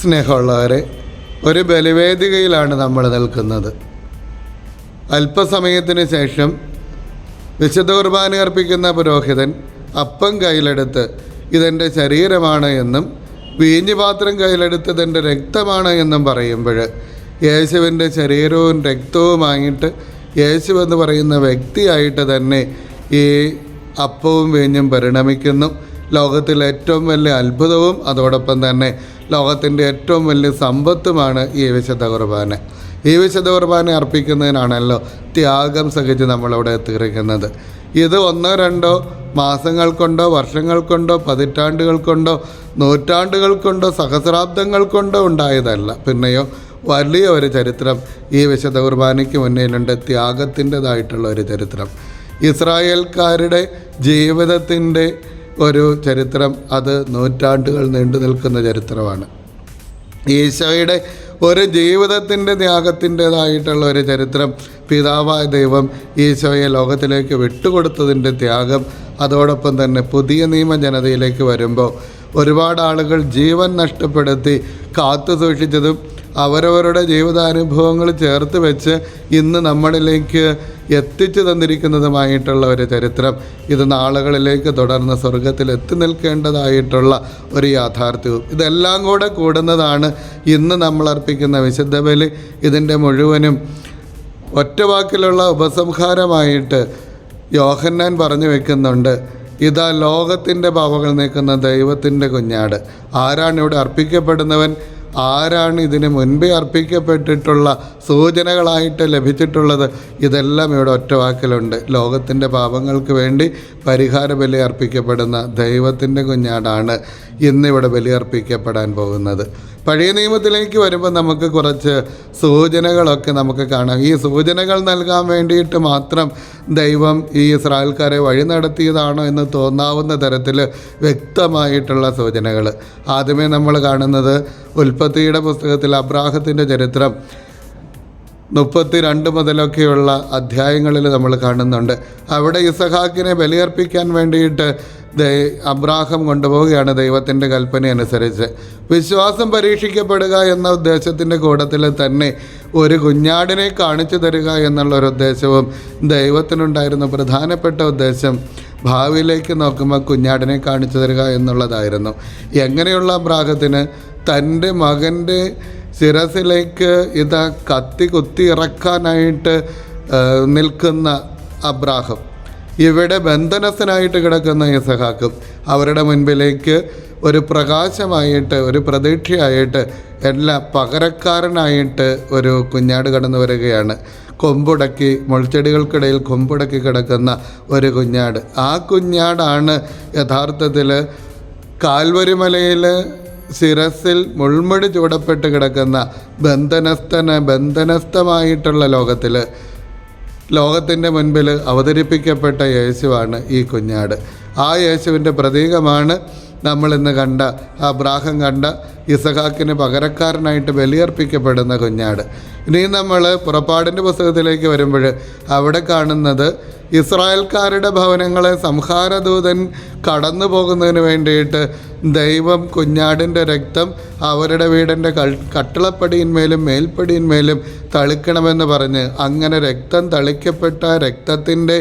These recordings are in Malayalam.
സ്നേഹമുള്ളവരെ ഒരു ബലിവേദികയിലാണ് നമ്മൾ നിൽക്കുന്നത്. അല്പസമയത്തിന് ശേഷം വിശുദ്ധ കുർബാന അർപ്പിക്കുന്ന പുരോഹിതൻ അപ്പം കയ്യിലെടുത്ത് ഇതെന്റെ ശരീരമാണ് എന്നും വീഞ്ഞു കയ്യിലെടുത്തത് എന്റെ രക്തമാണ് എന്നും പറയുമ്പോൾ യേശുവിന്റെ ശരീരവും രക്തവുമായിട്ട് യേശു എന്ന് പറയുന്ന വ്യക്തിയായിട്ട് തന്നെ ഈ അപ്പവും വീഞ്ഞും പരിണമിക്കുന്നു. ലോകത്തിലെ ഏറ്റവും വലിയ അത്ഭുതവും അതോടൊപ്പം തന്നെ ലോകത്തിന്റെ ഏറ്റവും വലിയ സമ്പത്തുമാണ് ഈ വിശുദ്ധ കുർബാന. ഈ വിശുദ്ധ കുർബാന അർപ്പിക്കുന്നതിനാണല്ലോ ത്യാഗം സഹിച്ച് നമ്മളവിടെ എത്തിയിരിക്കുന്നത്. ഇത് ഒന്നോ രണ്ടോ മാസങ്ങൾ കൊണ്ടോ വർഷങ്ങൾ കൊണ്ടോ പതിറ്റാണ്ടുകൾ കൊണ്ടോ നൂറ്റാണ്ടുകൾ കൊണ്ടോ സഹസ്രാബ്ദങ്ങൾ കൊണ്ടോ ഉണ്ടായതല്ല. പിന്നെയോ വലിയ ഒരു ചരിത്രം ഈ വിശുദ്ധ കുർബാനയ്ക്ക് മുന്നിലുണ്ട്. ത്യാഗത്തിന്റെതായിട്ടുള്ള ഒരു ചരിത്രം. ഇസ്രായേൽക്കാരുടെ ജീവിതത്തിന്റെ ഒരു ചരിത്രം അത് നൂറ്റാണ്ടുകൾ നീണ്ടു നിൽക്കുന്ന ചരിത്രമാണ്. ഈശോയുടെ ഒരു ജീവിതത്തിന്റെ ത്യാഗത്തിന്റെതായിട്ടുള്ള ഒരു ചരിത്രം പിതാവായ ദൈവം ഈശോയെ ലോകത്തിലേക്ക് വിട്ടുകൊടുത്തതിന്റെ ത്യാഗം അതോടൊപ്പം തന്നെ പുതിയ നിയമ ജനതയിലേക്ക് വരുമ്പോൾ ഒരുപാട് ആളുകൾ ജീവൻ നഷ്ടപ്പെടുത്തി കാത്തു സൂക്ഷിച്ചതും അവരവരുടെ ജീവിതാനുഭവങ്ങൾ ചേർത്ത് വെച്ച് ഇന്ന് നമ്മളിലേക്ക് എത്തിച്ചു തന്നിരിക്കുന്നതുമായിട്ടുള്ള ഒരു ചരിത്രം. ഇത് നാളുകളിലേക്ക് തുടർന്ന് സ്വർഗത്തിൽ എത്തി നിൽക്കേണ്ടതായിട്ടുള്ള ഒരു യാഥാർത്ഥ്യവും ഇതെല്ലാം കൂടെ കൂടുന്നതാണ് ഇന്ന് നമ്മൾ അർപ്പിക്കുന്ന വിശുദ്ധ ബലി. ഇതിന്റെ മുഴുവനും ഒറ്റ വാക്കിലുള്ള ഉപസംഹാരമായിട്ട് യോഹന്നാൻ പറഞ്ഞു വെക്കുന്നുണ്ട്. ഇതാ ലോകത്തിന്റെ പാവകൾ നീക്കുന്ന ദൈവത്തിന്റെ കുഞ്ഞാട്. ആരാണ് ഇവിടെ അർപ്പിക്കപ്പെടുന്നവൻ? ആരാണ് ഇതിന് മുൻപേ അർപ്പിക്കപ്പെട്ടിട്ടുള്ള സൂചനകളായിട്ട് ലഭിച്ചിട്ടുള്ളത്? ഇതെല്ലാം ഇവിടെ ഒറ്റ വാക്കിലുണ്ട്. ലോകത്തിന്റെ പാപങ്ങൾക്ക് വേണ്ടി പരിഹാര ബലി അർപ്പിക്കപ്പെടുന്ന ദൈവത്തിന്റെ കുഞ്ഞാടാണ് ഇന്നിവിടെ ബലിയർപ്പിക്കപ്പെടാൻ പോകുന്നത്. പഴയ നിയമത്തിലേക്ക് വരുമ്പോൾ നമുക്ക് കുറച്ച് സൂചനകളൊക്കെ നമുക്ക് കാണാം. ഈ സൂചനകൾ നൽകാൻ വേണ്ടിയിട്ട് മാത്രം ദൈവം ഈ ഇസ്രായേൽക്കാരെ വഴി നടത്തിയതാണോ എന്ന് തോന്നാവുന്ന തരത്തിൽ വ്യക്തമായിട്ടുള്ള സൂചനകൾ. ആദ്യമേ നമ്മൾ കാണുന്നത് ഉൽപ്പത്തിയുടെ പുസ്തകത്തിൽ അബ്രാഹത്തിന്റെ ചരിത്രം മുപ്പത്തി രണ്ട് മുതലൊക്കെയുള്ള അധ്യായങ്ങളിൽ നമ്മൾ കാണുന്നുണ്ട്. അവിടെ ഇസഹാക്കിനെ ബലിയർപ്പിക്കാൻ വേണ്ടിയിട്ട് അബ്രാഹം കൊണ്ടുപോവുകയാണ് ദൈവത്തിന്റെ കൽപ്പന അനുസരിച്ച് വിശ്വാസം പരീക്ഷിക്കപ്പെടുക എന്ന ഉദ്ദേശത്തിന്റെ കൂടത്തിൽ തന്നെ ഒരു കുഞ്ഞാടിനെ കാണിച്ചു തരിക എന്നുള്ള ഒരു ഉദ്ദേശവും ദൈവത്തിനുണ്ടായിരുന്ന. പ്രധാനപ്പെട്ട ഉദ്ദേശം ഭാവിയിലേക്ക് നോക്കുമ്പോൾ കുഞ്ഞാടിനെ കാണിച്ചു തരിക എന്നുള്ളതായിരുന്നു. എങ്ങനെയുള്ള അബ്രാഹത്തിന് തന്റെ മകന്റെ ശിരസിലേക്ക് ഇത് കത്തി കുത്തി ഇറക്കാനായിട്ട് നിൽക്കുന്ന അബ്രാഹം. ഇവിടെ ബന്ധനസ്ഥനായിട്ട് കിടക്കുന്ന ഇസഹാക്കും അവരുടെ മുൻപിലേക്ക് ഒരു പ്രകാശമായിട്ട് ഒരു പ്രതീക്ഷയായിട്ട് എല്ലാ പകരക്കാരനായിട്ട് ഒരു കുഞ്ഞാട് കടന്നു വരികയാണ്. കൊമ്പുടക്കി മുൾച്ചെടികൾക്കിടയിൽ കൊമ്പുടക്കി കിടക്കുന്ന ഒരു കുഞ്ഞാട്. ആ കുഞ്ഞാടാണ് യഥാർത്ഥത്തിൽ കാൽവരിമലയിൽ ശിരസിൽ മുൾമുടി ചൂടപ്പെട്ട് കിടക്കുന്ന ബന്ധനസ്ഥന ബന്ധനസ്ഥമായിട്ടുള്ള ലോകത്തിൽ ലോകത്തിന്റെ മുൻപിൽ അവതരിപ്പിക്കപ്പെട്ട യേശുവാണ് ഈ കുഞ്ഞാട്. ആ യേശുവിന്റെ പ്രതീകമാണ് നമ്മളിന്ന് കണ്ട ആ ബ്രാഹം കണ്ട ഇസഹാക്കിന് പകരക്കാരനായിട്ട് ബലിയർപ്പിക്കപ്പെടുന്ന കുഞ്ഞാട്. ഇനി നമ്മൾ പുറപ്പാടിന്റെ പുസ്തകത്തിലേക്ക് വരുമ്പോൾ അവിടെ കാണുന്നത് ഇസ്രായേൽക്കാരുടെ ഭവനങ്ങളെ സംഹാരദൂതൻ കടന്നു പോകുന്നതിന് വേണ്ടിയിട്ട് ദൈവം കുഞ്ഞാടിന്റെ രക്തം അവരുടെ വീടിന്റെ കൾ കട്ടിളപ്പടിയിന്മേലും മേൽപ്പടിയിന്മേലും തളിക്കണമെന്ന് പറഞ്ഞ് അങ്ങനെ രക്തം തളിക്കപ്പെട്ട രക്തത്തിന്റെ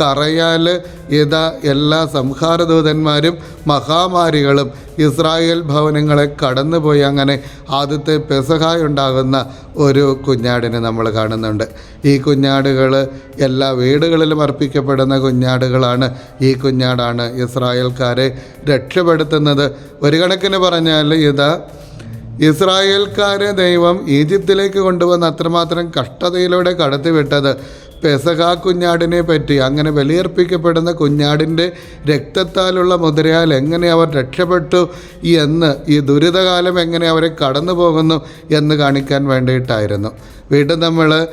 കറയാൽ ഇതാ എല്ലാ സംഹാരദൂതന്മാരും മഹാമാരികളും ഇസ്രായേൽ ഭവനങ്ങളെ കടന്നുപോയി അങ്ങനെ ആദ്യത്തെ പെസഹായ ഉണ്ടാകുന്ന ഒരു കുഞ്ഞാടിനെ നമ്മൾ കാണുന്നുണ്ട്. ഈ കുഞ്ഞാടുകൾ എല്ലാ വീടുകളിലും അർപ്പിക്കപ്പെടുന്ന കുഞ്ഞാടുകളാണ്. ഈ കുഞ്ഞാടാണ് ഇസ്രായേൽക്കാരെ രക്ഷപ്പെടുത്തുന്നത്. ഒരു കണക്കിന് പറഞ്ഞാൽ ഇതാ ഇസ്രായേൽക്കാരെ ദൈവം ഈജിപ്തിലേക്ക് കൊണ്ടുവന്ന് അത്രമാത്രം കഷ്ടതയിലൂടെ കടത്തിവിട്ടത് പെസഹ കുഞ്ഞാടിനെ പറ്റി. അങ്ങനെ ബലിയർപ്പിക്കപ്പെടുന്ന കുഞ്ഞാടിന്റെ രക്തത്താലുള്ള മുദ്രയാൽ എങ്ങനെ അവർ രക്ഷപ്പെട്ടു എന്ന് ഈ ദുരിതകാലം എങ്ങനെ അവരെ കടന്നു പോകുന്നു എന്ന് കാണിക്കാൻ വേണ്ടിയിട്ടായിരുന്നു. വീണ്ടും നമ്മൾ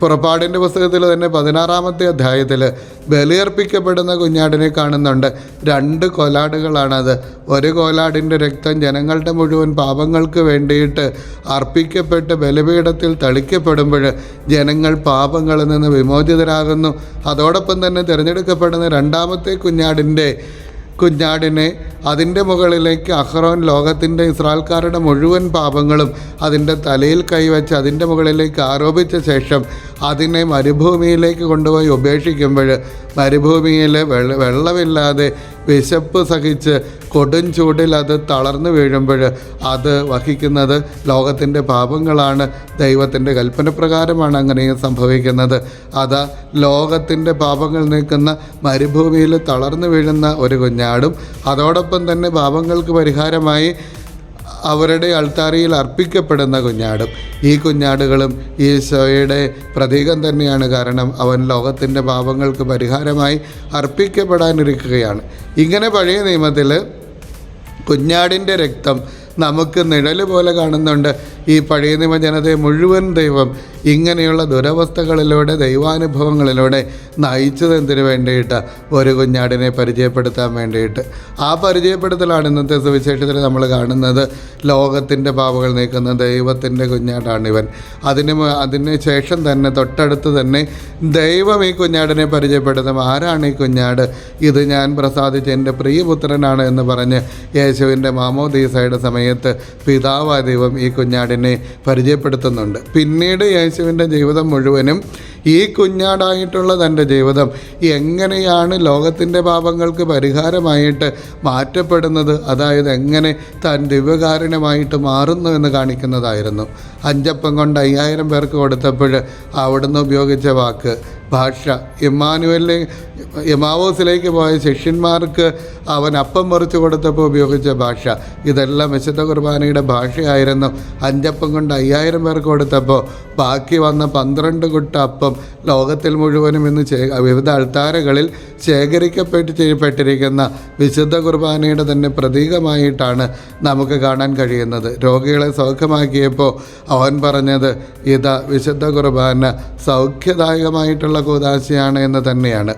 പുറപ്പാടിന്റെ പുസ്തകത്തിൽ തന്നെ പതിനാറാമത്തെ അധ്യായത്തിൽ ബലിയർപ്പിക്കപ്പെടുന്ന കുഞ്ഞാടിനെ കാണുന്നുണ്ട്. രണ്ട് കോലാടുകളാണത്. ഒരു കോലാടിന്റെ രക്തം ജനങ്ങളുടെ മുഴുവൻ പാപങ്ങൾക്ക് വേണ്ടിയിട്ട് അർപ്പിക്കപ്പെട്ട് ബലിപീഠത്തിൽ തളിക്കപ്പെടുമ്പോൾ ജനങ്ങൾ പാപങ്ങളിൽ നിന്ന് വിമോചിതരാകുന്നു. അതോടൊപ്പം തന്നെ തിരഞ്ഞെടുക്കപ്പെടുന്ന രണ്ടാമത്തെ കുഞ്ഞാടിന്റെ കുഞ്ഞാടിനെ അതിന്റെ മുകളിലേക്ക് അഹ്റോൻ ലോകത്തിന്റെ ഇസ്രായേൽക്കാരുടെ മുഴുവൻ പാപങ്ങളും അതിന്റെ തലയിൽ കൈവച്ച് അതിന്റെ മുകളിലേക്ക് ആരോപിച്ച ശേഷം അതിനെ മരുഭൂമിയിലേക്ക് കൊണ്ടുപോയി ഉപേക്ഷിക്കുമ്പോൾ മരുഭൂമിയിൽ വെള്ള വെള്ളമില്ലാതെ വിശപ്പ് സഹിച്ച് കൊടും ചൂടിൽ അത് തളർന്നു വീഴുമ്പോൾ അത് വഹിക്കുന്നത് ലോകത്തിന്റെ പാപങ്ങളാണ്. ദൈവത്തിന്റെ കൽപ്പനപ്രകാരമാണ് അങ്ങനെ സംഭവിക്കുന്നത്. അത് ലോകത്തിന്റെ പാപങ്ങൾ നിൽക്കുന്ന മരുഭൂമിയിൽ തളർന്നു വീഴുന്ന ഒരു കുഞ്ഞാടും അതോടൊപ്പം തന്നെ പാപങ്ങൾക്ക് പരിഹാരമായി അവരുടെ അൾത്താരയിൽ അർപ്പിക്കപ്പെടുന്ന കുഞ്ഞാടും. ഈ കുഞ്ഞാടുകളും ഈശോയുടെ പ്രതീകം തന്നെയാണ്. കാരണം അവൻ ലോകത്തിന്റെ പാപങ്ങൾക്ക് പരിഹാരമായി അർപ്പിക്കപ്പെടാനിരിക്കുകയാണ്. ഇങ്ങനെ പഴയ നിയമത്തിൽ കുഞ്ഞാടിന്റെ രക്തം നമുക്ക് നിഴൽ പോലെ കാണുന്നുണ്ട്. ഈ പഴയ നിയമ ജനതയെ മുഴുവൻ ദൈവം ഇങ്ങനെയുള്ള ദുരവസ്ഥകളിലൂടെ ദൈവാനുഭവങ്ങളിലൂടെ നയിച്ചതെന്തിനു വേണ്ടിയിട്ട്? ഒരു കുഞ്ഞാടിനെ പരിചയപ്പെടുത്താൻ വേണ്ടിയിട്ട്. ആ പരിചയപ്പെടുത്തലാണ് ഇന്നത്തെ സുവിശേഷത്തിൽ നമ്മൾ കാണുന്നത്. ലോകത്തിന്റെ പാവകൾ നീക്കുന്ന ദൈവത്തിന്റെ കുഞ്ഞാടാണ് ഇവൻ അതിന് അതിന് ശേഷം തന്നെ തൊട്ടടുത്ത് തന്നെ ദൈവം ഈ കുഞ്ഞാടിനെ പരിചയപ്പെടുത്തും. ആരാണ് ഈ കുഞ്ഞാട്? ഇത് ഞാൻ പ്രസാദിച്ച എന്റെ പ്രിയപുത്രനാണ് എന്ന് പറഞ്ഞ് യേശുവിന്റെ മാമോദീസയുടെ സമയത്ത് പിതാവായ ദൈവം ഈ കുഞ്ഞാടിനെ പരിചയപ്പെടുത്തുന്നുണ്ട്. പിന്നീട് യേശുവിന്റെ ജീവിതം മുഴുവനും ഈ കുഞ്ഞാടായിട്ടുള്ള തന്റെ ജീവിതം എങ്ങനെയാണ് ലോകത്തിന്റെ പാപങ്ങൾക്ക് പരിഹാരമായിട്ട് മാറ്റപ്പെടുന്നത്? അതായത് എങ്ങനെ താൻ ദിവ്യകാരണമായിട്ട് മാറുന്നു എന്ന് കാണിക്കുന്നതായിരുന്നു. അഞ്ചപ്പം കൊണ്ട് അയ്യായിരം പേർക്ക് കൊടുത്തപ്പോൾ അവിടുന്ന് ഉപയോഗിച്ച വാക്ക് ഭാഷ. എമ്മാനുവലിനെ എമാവോസിലേക്ക് പോയ ശിഷ്യന്മാർക്ക് അവൻ അപ്പം മറിച്ചു കൊടുത്തപ്പോൾ ഉപയോഗിച്ച ഭാഷ. ഇതെല്ലാം വിശുദ്ധ കുർബാനയുടെ ഭാഷയായിരുന്നു. അഞ്ചപ്പം കൊണ്ട് അയ്യായിരം പേർക്ക് കൊടുത്തപ്പോൾ ബാക്കി വന്ന പന്ത്രണ്ട് കുട്ട അപ്പം ലോകത്തിൽ മുഴുവനും ഇന്ന് വിവിധ അൾത്താരകളിൽ ശേഖരിക്കപ്പെട്ട് ചെയ്യപ്പെട്ടിരിക്കുന്ന വിശുദ്ധ കുർബാനയുടെ തന്നെ പ്രതീകമായിട്ടാണ് നമുക്ക് കാണാൻ കഴിയുന്നത്. രോഗികളെ സൗഖ്യമാക്കിയപ്പോൾ അവൻ പറഞ്ഞത് ഇതാ വിശുദ്ധ കുർബാന സൗഖ്യദായകമായിട്ടുള്ള കൂതാശയാണ് എന്ന് തന്നെയാണ്.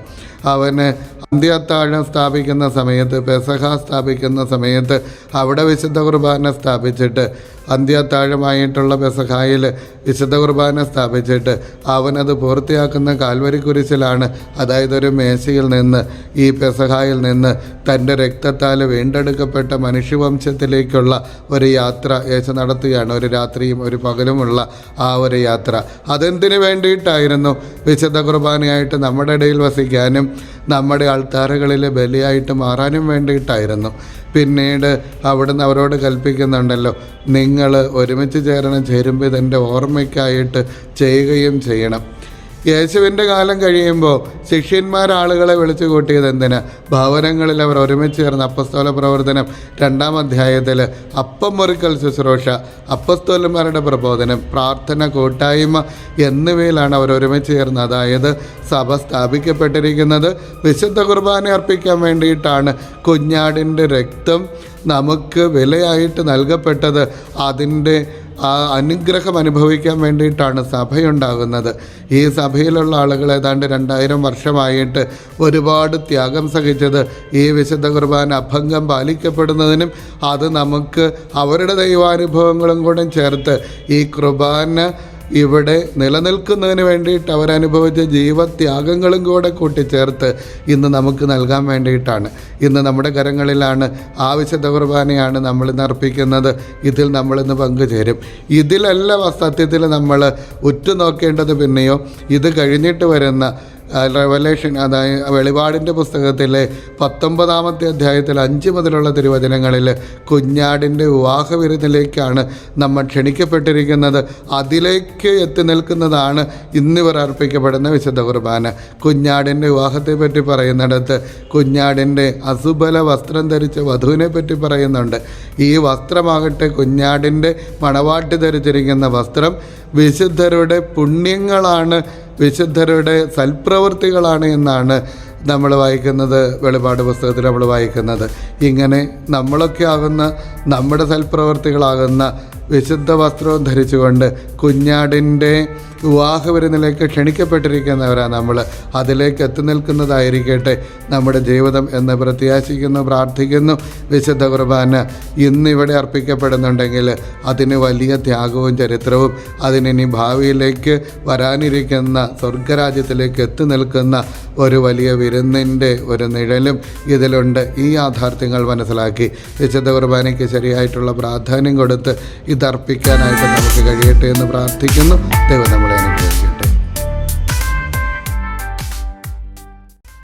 അവന് അന്ത്യത്താഴം സ്ഥാപിക്കുന്ന സമയത്ത് പെസഹ സ്ഥാപിക്കുന്ന സമയത്ത് അവിടെ വിശുദ്ധ കുർബാന സ്ഥാപിച്ചിട്ട് അന്ത്യത്താഴമായിട്ടുള്ള പെസഹായിൽ വിശുദ്ധ കുർബാന സ്ഥാപിച്ചിട്ട് അവനത് പൂർത്തിയാക്കുന്ന കാൽവരി കുരിശിലാണ് അതായത് ഒരു മേശയിൽ നിന്ന് ഈ പെസഹായിൽ നിന്ന് തന്റെ രക്തത്താൽ വീണ്ടെടുക്കപ്പെട്ട മനുഷ്യവംശത്തിലേക്കുള്ള ഒരു യാത്ര യേശു നടത്തുകയാണ്. ഒരു രാത്രിയും ഒരു പകലുമുള്ള ആ ഒരു യാത്ര. അതെന്തിനു വേണ്ടിയിട്ടായിരുന്നു വിശുദ്ധ കുർബാനയായിട്ട് നമ്മുടെ ഇടയിൽ വസിക്കാനും നമ്മുടെ ആൾത്താരകളിൽ ബലിയായിട്ട് മാറാനും വേണ്ടിയിട്ടായിരുന്നു. പിന്നീട് അവിടുന്ന് അവരോട് കൽപ്പിക്കുന്നുണ്ടല്ലോ നിങ്ങൾ ഒരുമിച്ച് ചേരണം ചേരുമ്പോൾ ഇതെന്റെ ഓർമ്മയ്ക്കായിട്ട് ചെയ്യുകയും ചെയ്യണം. യേശുവിന്റെ കാലം കഴിയുമ്പോൾ ശിഷ്യന്മാർ ആളുകളെ വിളിച്ചു കൂട്ടിയത് എന്തിനാ? ഭവനങ്ങളിൽ അവർ ഒരുമിച്ച് ചേർന്ന് അപ്പസ്തോല പ്രവർത്തനം രണ്ടാം അധ്യായത്തിൽ അപ്പം മുറിക്കൽ ശുശ്രൂഷ അപ്പസ്തോലന്മാരുടെ പ്രബോധനം പ്രാർത്ഥന കൂട്ടായ്മ എന്നിവയിലാണ് അവർ ഒരുമിച്ച് ചേർന്ന് അതായത് സഭ സ്ഥാപിക്കപ്പെട്ടിരിക്കുന്നത്. വിശുദ്ധ കുർബാന അർപ്പിക്കാൻ വേണ്ടിയിട്ടാണ് കുഞ്ഞാടിന്റെ രക്തം നമുക്ക് വിലയായിട്ട് നൽകപ്പെട്ടത്. അതിന്റെ ആ അനുഗ്രഹം അനുഭവിക്കാൻ വേണ്ടിയിട്ടാണ് സഭയുണ്ടാകുന്നത്. ഈ സഭയിലുള്ള ആളുകൾ ഏതാണ്ട് രണ്ടായിരം വർഷമായിട്ട് ഒരുപാട് ത്യാഗം സഹിച്ചത് ഈ വിശുദ്ധ കുർബാന അഭംഗം പാലിക്കപ്പെടുന്നതിനും അത് നമുക്ക് അവരുടെ ദൈവാനുഭവങ്ങളും കൂടെ ചേർത്ത് ഈ കുർബാന ഇവിടെ നിലനിൽക്കുന്നതിന് വേണ്ടിയിട്ട് അവരനുഭവിച്ച ജീവത്യാഗങ്ങളും കൂടെ കൂട്ടിച്ചേർത്ത് ഇന്ന് നമുക്ക് നൽകാൻ വേണ്ടിയിട്ടാണ്. ഇന്ന് നമ്മുടെ കരങ്ങളിലാണ് ആ വിശുദ്ധ കുർബാനയാണ് നമ്മൾ അർപ്പിക്കുന്നത്. ഇതിൽ നമ്മളിന്ന് പങ്കുചേരും. ഇതിലല്ല സത്യത്തിൽ നമ്മൾ ഉറ്റുനോക്കേണ്ടത് പിന്നെയോ ഇത് കഴിഞ്ഞിട്ട് വരുന്ന റെവലേഷൻ അതായത് വെളിപാടിന്റെ പുസ്തകത്തിലെ പത്തൊമ്പതാമത്തെ അധ്യായത്തിൽ അഞ്ച് മുതലുള്ള തിരുവചനങ്ങളിൽ കുഞ്ഞാടിന്റെ വിവാഹ വിരുന്നിലേക്കാണ് നമ്മൾ ക്ഷണിക്കപ്പെട്ടിരിക്കുന്നത്. അതിലേക്ക് എത്തി നിൽക്കുന്നതാണ് ഇന്നിവർ അർപ്പിക്കപ്പെടുന്ന വിശുദ്ധ കുർബാന. കുഞ്ഞാടിന്റെ വിവാഹത്തെ പറ്റി പറയുന്നിടത്ത് കുഞ്ഞാടിന്റെ അസുബല വസ്ത്രം ധരിച്ച വധുവിനെ പറ്റി പറയുന്നുണ്ട്. ഈ വസ്ത്രമാകട്ടെ കുഞ്ഞാടിന്റെ മണവാട്ടി ധരിച്ചിരിക്കുന്ന വസ്ത്രം വിശുദ്ധരുടെ പുണ്യങ്ങളാണ് വിശുദ്ധരുടെ സൽപ്രവൃത്തികളാണ് എന്നാണ് നമ്മൾ വായിക്കുന്നത് വെളിപാട് പുസ്തകത്തിൽ നമ്മൾ വായിക്കുന്നത്. ഇങ്ങനെ നമ്മളൊക്കെ ആകുന്ന നമ്മുടെ സൽപ്രവൃത്തികളാകുന്ന വിശുദ്ധ വസ്ത്രവും ധരിച്ചുകൊണ്ട് കുഞ്ഞാടിന്റെ വിവാഹവിരുന്നിലേക്ക് ക്ഷണിക്കപ്പെട്ടിരിക്കുന്നവരാണ് നമ്മൾ അതിലേക്ക് എത്തി നിൽക്കുന്നതായിരിക്കട്ടെ നമ്മുടെ ജീവിതം എന്ന് പ്രത്യാശിക്കുന്നു പ്രാർത്ഥിക്കുന്നു വിശുദ്ധ കുർബാന. ഇന്നിവിടെ അർപ്പിക്കപ്പെടുന്നുണ്ടെങ്കിൽ അതിന് വലിയ ത്യാഗവും ചരിത്രവും അതിനി ഭാവിയിലേക്ക് വരാനിരിക്കുന്ന സ്വർഗരാജ്യത്തിലേക്ക് എത്തി നിൽക്കുന്ന ഒരു വലിയ വിരുന്നിന്റെ ഒരു നിഴലും ഇതിലുണ്ട്. ഈ യാഥാർത്ഥ്യങ്ങൾ മനസ്സിലാക്കി. വിശുദ്ധ കുർബാനയ്ക്ക് ശരിയായിട്ടുള്ള പ്രാധാന്യം കൊടുത്ത് ഇതർപ്പിക്കാനായിട്ട് നമുക്ക് കഴിയട്ടെ എന്ന് പ്രാർത്ഥിക്കുന്നു. ദൈവം നമ്മളെ